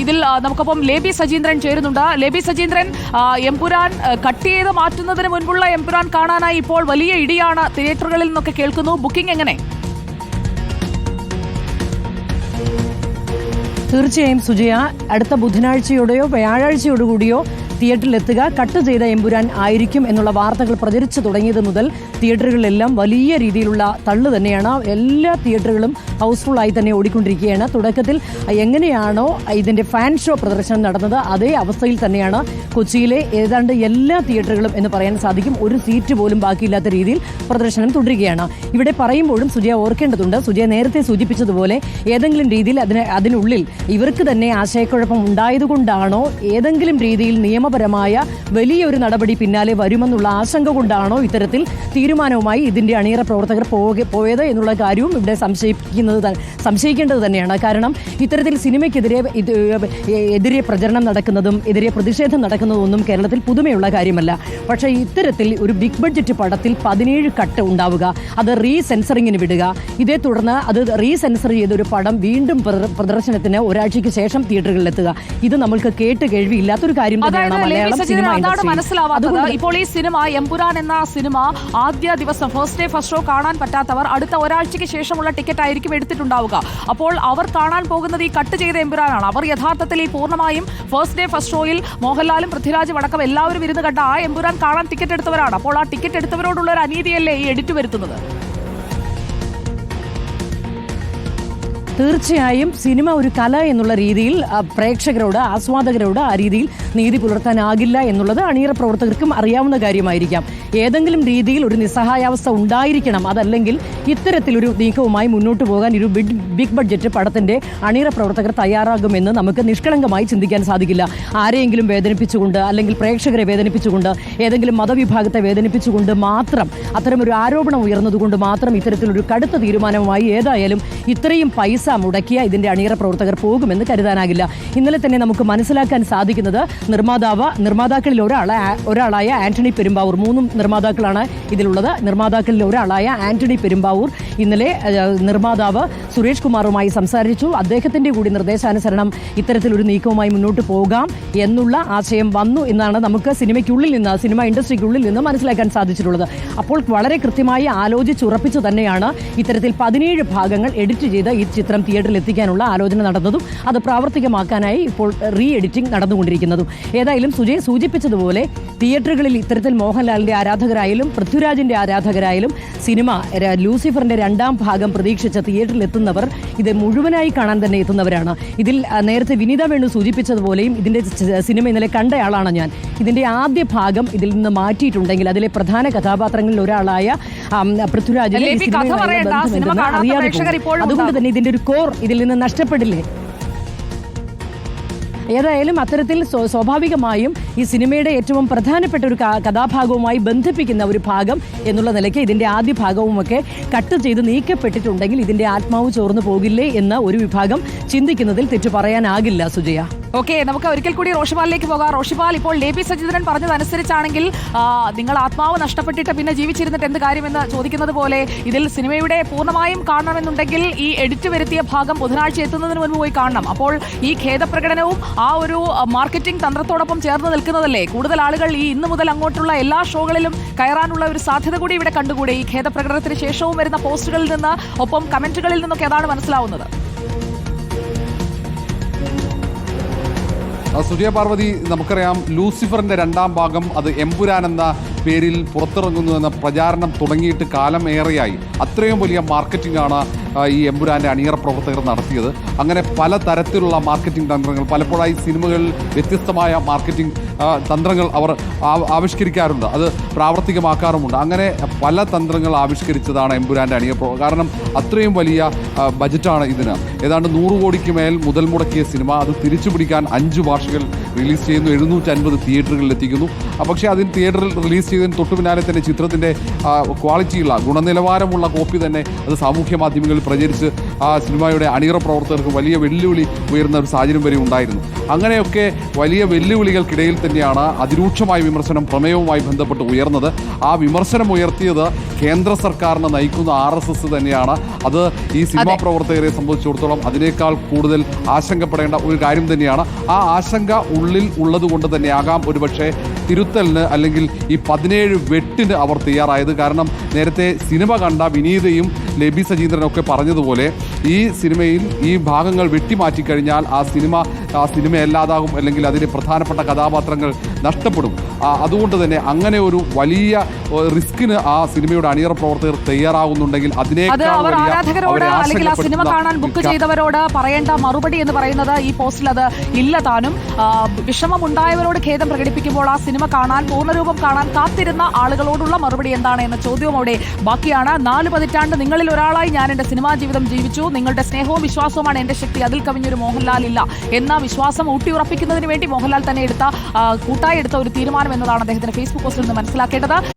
ഇതിൽ നമുക്കൊപ്പം ലേബി സജീന്ദ്രൻ ചേരുന്നുണ്ട്. ലേബി സജീന്ദ്രൻ എംപുരാൻ കട്ട് ചെയ്ത് മാറ്റുന്നതിന് മുൻപുള്ള എംപുരാൻ കാണാനായി ഇപ്പോൾ വലിയ ഇടിയാണ് തിയേറ്ററുകളിൽ നിന്നൊക്കെ കേൾക്കുന്നു. ബുക്കിംഗ് എങ്ങനെ? തീർച്ചയായും സുജയ അടുത്ത ബുധനാഴ്ചയോടെയോ വ്യാഴാഴ്ചയോടു കൂടിയോ തിയേറ്ററിലെത്തുക കട്ട് ചെയ്ത എമ്പുരാൻ ആയിരിക്കും എന്നുള്ള വാർത്തകൾ പ്രചരിച്ചു തുടങ്ങിയത് മുതൽ തിയേറ്ററുകളിലെല്ലാം വലിയ രീതിയിലുള്ള തള്ളു തന്നെയാണ്. എല്ലാ തിയേറ്ററുകളും ഹൗസ്ഫുൾ ആയി തന്നെ ഓടിക്കൊണ്ടിരിക്കുകയാണ്. തുടക്കത്തിൽ എങ്ങനെയാണോ ഇതിന്റെ ഫാൻ ഷോ പ്രദർശനം നടന്നത് അതേ അവസ്ഥയിൽ തന്നെയാണ് കൊച്ചിയിലെ ഏതാണ്ട് എല്ലാ തിയേറ്ററുകളും എന്ന് പറയാൻ സാധിക്കും. ഒരു സീറ്റ് പോലും ബാക്കിയില്ലാത്ത രീതിയിൽ പ്രദർശനം തുടരുകയാണ്. ഇവിടെ പറയുമ്പോഴും സുജയ ഓർക്കേണ്ടതുണ്ട്. സുജയ നേരത്തെ സൂചിപ്പിച്ചതുപോലെ ഏതെങ്കിലും രീതിയിൽ അതിന് അതിനുള്ളിൽ ഇവർക്ക് തന്നെ ആശയക്കുഴപ്പം ഉണ്ടായതുകൊണ്ടാണോ ഏതെങ്കിലും രീതിയിൽ നിയമപരമായ വലിയൊരു നടപടി പിന്നാലെ വരുമെന്നുള്ള ആശങ്ക കൊണ്ടാണോ ഇത്തരത്തിൽ തീരുമാനവുമായി ഇതിന്റെ അണിയറ പ്രവർത്തകർ പോയത് എന്നുള്ള കാര്യവും ഇവിടെ സംശയിക്കുന്നത് സംശയിക്കേണ്ടത് തന്നെയാണ്. കാരണം ഇത്തരത്തിൽ സിനിമയ്ക്കെതിരെ എതിരെ പ്രചരണം നടക്കുന്നതും എതിരെ പ്രതിഷേധം നടക്കുന്നതൊന്നും കേരളത്തിൽ പുതുമയുള്ള കാര്യമല്ല. പക്ഷേ ഇത്തരത്തിൽ ഒരു ബിഗ് ബഡ്ജറ്റ് പടത്തിൽ പതിനേഴ് കട്ട് ഉണ്ടാവുക അത് റീ സെൻസറിങ്ങിന് വിടുക ഇതേ തുടർന്ന് അത് റീ സെൻസർ ചെയ്ത ഒരു പടം വീണ്ടും പ്രദർശനത്തിന് ഒരാഴ്ചയ്ക്ക് ശേഷം തിയേറ്ററുകളിലെത്തുക ഇത് നമ്മൾക്ക് കേട്ട് കേൾവിയില്ലാത്തൊരു കാര്യം തന്നെയാണ്. അതാണ് മനസ്സിലാവാത്തത്. ഇപ്പോൾ ഈ സിനിമ എമ്പുരാൻ എന്ന സിനിമ ആദ്യ ദിവസം ഫസ്റ്റ് ഡേ ഫസ്റ്റ് ഷോ കാണാൻ പറ്റാത്തവർ അടുത്ത ഒരാഴ്ചയ്ക്ക് ശേഷമുള്ള ടിക്കറ്റ് ആയിരിക്കും എടുത്തിട്ടുണ്ടാവുക. അപ്പോൾ അവർ കാണാൻ പോകുന്നത് ഈ കട്ട് ചെയ്ത എംപുരാനാണ് അവർ യഥാർത്ഥത്തിൽ ഈ പൂർണമായും ഫസ്റ്റ് ഡേ ഫസ്റ്റ് ഷോയിൽ മോഹൻലാലും പൃഥ്വിരാജും അടക്കം എല്ലാവരും ഇരുന്ന് കണ്ട ആ എംപുരാൻ കാണാൻ ടിക്കറ്റ് എടുത്തവരാണ്. അപ്പോൾ ആ ടിക്കറ്റ് എടുത്തവരോടുള്ള ഒരു അനീതിയല്ലേ ഈ എഡിറ്റ് വരുത്തുന്നത്? തീർച്ചയായും സിനിമ ഒരു കല എന്നുള്ള രീതിയിൽ പ്രേക്ഷകരോട് ആസ്വാദകരോട് ആ രീതിയിൽ നീതി പുലർത്താനാകില്ല എന്നുള്ളത് അണിയറ പ്രവർത്തകർക്കും അറിയാവുന്ന കാര്യമായിരിക്കാം. ഏതെങ്കിലും രീതിയിൽ ഒരു നിസ്സഹായാവസ്ഥ ഉണ്ടായിരിക്കണം. അതല്ലെങ്കിൽ ഇത്തരത്തിലൊരു നീക്കവുമായി മുന്നോട്ട് പോകാൻ ഒരു ബിഗ് ബിഗ് ബഡ്ജറ്റ് പടത്തിന്റെ അണിയറ പ്രവർത്തകർ തയ്യാറാകുമെന്ന് നമുക്ക് നിഷ്കളങ്കമായി ചിന്തിക്കാൻ സാധിക്കില്ല. ആരെയെങ്കിലും വേദനിപ്പിച്ചുകൊണ്ട് അല്ലെങ്കിൽ പ്രേക്ഷകരെ വേദനിപ്പിച്ചുകൊണ്ട് ഏതെങ്കിലും മതവിഭാഗത്തെ വേദനിപ്പിച്ചുകൊണ്ട് മാത്രം അത്തരമൊരു ആരോപണം ഉയർന്നതുകൊണ്ട് മാത്രം ഇത്തരത്തിലൊരു കടുത്ത തീരുമാനവുമായി ഏതായാലും ഇത്രയും പൈസ മുടക്കിയ ഇതിന്റെ അണിയറ പ്രവർത്തകർ പോകുമെന്ന് കരുതാനാകില്ല. ഇന്നലെ തന്നെ നമുക്ക് മനസ്സിലാക്കാൻ സാധിക്കുന്നത് നിർമ്മാതാവ് നിർമ്മാതാക്കളിൽ ഒരാളെ ഒരാളായ ആന്റണി പെരുമ്പാവൂർ മൂന്നും നിർമ്മാതാക്കളാണ് ഇതിലുള്ളത്. നിർമ്മാതാക്കളിൽ ഒരാളായ ആന്റണി പെരുമ്പാവൂർ. ഇന്നലെ നിർമ്മാതാവ് സുരേഷ് കുമാറുമായി സംസാരിച്ചു. അദ്ദേഹത്തിന്റെ കൂടി നിർദ്ദേശാനുസരണം ഇത്തരത്തിലൊരു നീക്കവുമായി മുന്നോട്ട് പോകാം എന്നുള്ള ആശയം വന്നു എന്നാണ് നമുക്ക് സിനിമയ്ക്കുള്ളിൽ നിന്ന് സിനിമ ഇൻഡസ്ട്രിക്കുള്ളിൽ നിന്ന് മനസ്സിലാക്കാൻ സാധിച്ചിട്ടുള്ളത്. അപ്പോൾ വളരെ കൃത്യമായി ആലോചിച്ചുറപ്പിച്ചു തന്നെയാണ് ഇത്തരത്തിൽ പതിനേഴ് ഭാഗങ്ങൾ എഡിറ്റ് ചെയ്ത് ഈ ചിത്രം തിയേറ്ററിൽ എത്തിക്കാനുള്ള ആലോചന നടന്നതും അത് പ്രാവർത്തികമാക്കാനായി ഇപ്പോൾ റീ എഡിറ്റിംഗ് നടന്നുകൊണ്ടിരിക്കുന്നതും. ഏതായാലും സുജയ് സൂചിപ്പിച്ചതുപോലെ തിയേറ്ററുകളിൽ ഇത്തരത്തിൽ മോഹൻലാലിന്റെ ആരാധകരായാലും പൃഥ്വിരാജിന്റെ ആരാധകരായാലും സിനിമ ലൂസിഫറിന്റെ രണ്ടാം ഭാഗം പ്രതീക്ഷിച്ച തിയേറ്ററിൽ എത്തുന്നവർ ഇത് മുഴുവനായി കാണാൻ തന്നെ എത്തുന്നവരാണ്. ഇതിൽ നേരത്തെ വിനീത വേണു സൂചിപ്പിച്ചതുപോലെയും ഇതിന്റെ സിനിമ ഇന്നലെ കണ്ടയാളാണ് ഞാൻ. ഇതിന്റെ ആദ്യ ഭാഗം ഇതിൽ നിന്ന് മാറ്റിയിട്ടുണ്ടെങ്കിൽ അതിലെ പ്രധാന കഥാപാത്രങ്ങളിൽ ഒരാളായ പൃഥ്വിരാജിനെ അതുകൊണ്ട് തന്നെ ഇതിന്റെ ഒരു കോർ ഇതിൽ നിന്ന് നഷ്ടപ്പെടില്ലേ? ഏതായാലും അത്തരത്തിൽ സ്വ- സ്വാഭാവികമായും ഈ സിനിമയുടെ ഏറ്റവും പ്രധാനപ്പെട്ട ഒരു കഥാഭാഗവുമായി ബന്ധിപ്പിക്കുന്ന ഒരു ഭാഗം എന്നുള്ള നിലയ്ക്ക് ഇതിന്റെ ആദ്യ ഭാഗവുമൊക്കെ കട്ട് ചെയ്ത് നീക്കപ്പെട്ടിട്ടുണ്ടെങ്കിൽ ഇതിന്റെ ആത്മാവ് ചോർന്നു പോകില്ലേ എന്ന ഒരു വിഭാഗം ചിന്തിക്കുന്നതിൽ തെറ്റു പറയാനാകില്ല സുജയ. ഓക്കെ നമുക്ക് ഒരിക്കൽ കൂടി റോഷിപാലിലേക്ക് പോകാം. റോഷിപാൽ ഇപ്പോൾ ഡി പി സജീന്ദ്രൻ പറഞ്ഞതനുസരിച്ചാണെങ്കിൽ നിങ്ങൾ ആത്മാവ് നഷ്ടപ്പെട്ടിട്ട് പിന്നെ ജീവിച്ചിരുന്നിട്ട് എന്ത് കാര്യമെന്ന് ചോദിക്കുന്നത് പോലെ ഇതിൽ സിനിമയുടെ പൂർണമായും കാണണമെന്നുണ്ടെങ്കിൽ ഈ എഡിറ്റ് വരുത്തിയ ഭാഗം ബുധനാഴ്ച എത്തുന്നതിന് മുൻപ് പോയി കാണണം. അപ്പോൾ ഈ ഖേദപ്രകടനവും ആ ഒരു മാർക്കറ്റിംഗ് തന്ത്രത്തോടൊപ്പം ചേർന്ന് നിൽക്കുന്നതല്ലേ? കൂടുതൽ ആളുകൾ ഈ ഇന്ന് മുതൽ അങ്ങോട്ടുള്ള എല്ലാ ഷോകളിലും കയറാനുള്ള ഒരു സാധ്യത കൂടി ഇവിടെ കണ്ടുകൂടെ? ഈ ഖേദപ്രകടനത്തിന് ശേഷവും വരുന്ന പോസ്റ്റുകളിൽ നിന്ന് ഒപ്പം കമന്റുകളിൽ നിന്നൊക്കെ അതാണ് മനസ്സിലാവുന്നത്. സുജയ പാർവതി നമുക്കറിയാം ലൂസിഫറിന്റെ രണ്ടാം ഭാഗം അത് എമ്പുരാൻ എന്ന പേരിൽ പുറത്തിറങ്ങുന്നു എന്ന പ്രചാരണം തുടങ്ങിയിട്ട് കാലം ഏറെയായി. അത്രയും വലിയ മാർക്കറ്റിംഗ് ആണ് ഈ എമ്പുരാന്റെ അണിയറ പ്രവർത്തകർ നടത്തിയത്. അങ്ങനെ പല തരത്തിലുള്ള മാർക്കറ്റിംഗ് തന്ത്രങ്ങൾ പലപ്പോഴായി സിനിമകളിൽ വ്യത്യസ്തമായ മാർക്കറ്റിംഗ് തന്ത്രങ്ങൾ അവർ ആവിഷ്കരിക്കാറുണ്ട്. അത് പ്രാവർത്തികമാക്കാറുമുണ്ട്. അങ്ങനെ പല തന്ത്രങ്ങൾ ആവിഷ്കരിച്ചതാണ് അണിയറ പ്രവർത്തകർ. കാരണം അത്രയും വലിയ ബജറ്റാണ് ഇതിന്. ഏതാണ്ട് നൂറ് കോടിക്ക് മേൽ മുതൽ മുടക്കിയ സിനിമ അത് തിരിച്ചു പിടിക്കാൻ അഞ്ച് ഭാഷകൾ റിലീസ് ചെയ്യുന്നു. എഴുന്നൂറ്റി അൻപത് തിയേറ്ററുകളിൽ എത്തിക്കുന്നു. പക്ഷേ അതിന് തിയേറ്ററിൽ റിലീസ് ചെയ്തതിന് തൊട്ടു പിന്നാലെ തന്നെ ചിത്രത്തിന്റെ ക്വാളിറ്റിയുള്ള ഗുണനിലവാരമുള്ള കോപ്പി തന്നെ അത് സാമൂഹ്യ മാധ്യമങ്ങളിൽ പ്രചരിച്ച് ആ സിനിമയുടെ അണിയറ പ്രവർത്തകർക്ക് വലിയ വെല്ലുവിളി ഉയർന്ന ഒരു സാഹചര്യം വരെ ഉണ്ടായിരുന്നു. അങ്ങനെയൊക്കെ വലിയ വെല്ലുവിളികൾക്കിടയിൽ തന്നെയാണ് അതിരൂക്ഷമായ വിമർശനം പ്രമേയവുമായി ബന്ധപ്പെട്ട് ഉയർന്നത്. ആ വിമർശനം ഉയർത്തിയത് കേന്ദ്ര സർക്കാരിനെ നയിക്കുന്ന ആർ എസ് എസ് തന്നെയാണ്. അത് ഈ സിനിമാ പ്രവർത്തകരെ സംബന്ധിച്ചിടത്തോളം അതിനേക്കാൾ കൂടുതൽ ആശങ്കപ്പെടേണ്ട ഒരു കാര്യം തന്നെയാണ്. ആ ആശങ്ക ഉള്ളിൽ ഉള്ളത് കൊണ്ട് തന്നെയാകാം ഒരുപക്ഷെ തിരുത്തലിന് അല്ലെങ്കിൽ ഈ പതിനേഴ് വെട്ടിന് അവർ തയ്യാറായത് കാരണം നേരത്തെ സിനിമ കണ്ട വിനീതയും ലബി സജീന്ദ്രനൊക്കെ പറഞ്ഞതുപോലെ ഈ സിനിമയിൽ ഈ ഭാഗങ്ങൾ വെട്ടിമാറ്റിക്കഴിഞ്ഞാൽ ആ സിനിമ ആ സിനിമ അല്ലാതാകും അല്ലെങ്കിൽ അതിലെ പ്രധാനപ്പെട്ട കഥാപാത്രങ്ങൾ നഷ്ടപ്പെടും. അതുകൊണ്ട് തന്നെ അങ്ങനെ ഒരു വലിയ റിസ്കിന് ആ സിനിമയുടെ അണിയറ പ്രവർത്തകർ തയ്യാറാകുന്നുണ്ടെങ്കിൽ അതിനെ അവർ ആരാധകരോട് അല്ലെങ്കിൽ ആ സിനിമ കാണാൻ ബുക്ക് ചെയ്തവരോട് പറയേണ്ട മറുപടി എന്ന് പറയുന്നത് ഈ പോസ്റ്റിൽ അത് ഇല്ല താനും. വിഷമമുണ്ടായവരോട് ഖേദം പ്രകടിപ്പിക്കുമ്പോൾ ആ സിനിമ കാണാൻ പൂർണരൂപം കാണാൻ കാത്തിരുന്ന ആളുകളോടുള്ള മറുപടി എന്താണ് എന്ന ചോദ്യവും അവിടെ ബാക്കിയാണ്. നാല് പതിറ്റാണ്ട് നിങ്ങളിൽ ഒരാളായി ഞാൻ എന്റെ സിനിമാ ജീവിതം ജീവിച്ചു. നിങ്ങളുടെ സ്നേഹവും വിശ്വാസവുമാണ് എന്റെ ശക്തി. അതിൽ കവിഞ്ഞൊരു മോഹൻലാൽ ഇല്ല. എന്ന വിശ്വാസം ഊട്ടിയുറപ്പിക്കുന്നതിന് വേണ്ടി മോഹൻലാൽ തന്നെ എടുത്ത കൂട്ടായി എടുത്ത ഒരു തീരുമാനം എന്നതാണ് അദ്ദേഹത്തിന്റെ ഫേസ്ബുക്ക് പോസ്റ്റിൽ നിന്ന് മനസ്സിലാക്കേണ്ടത്.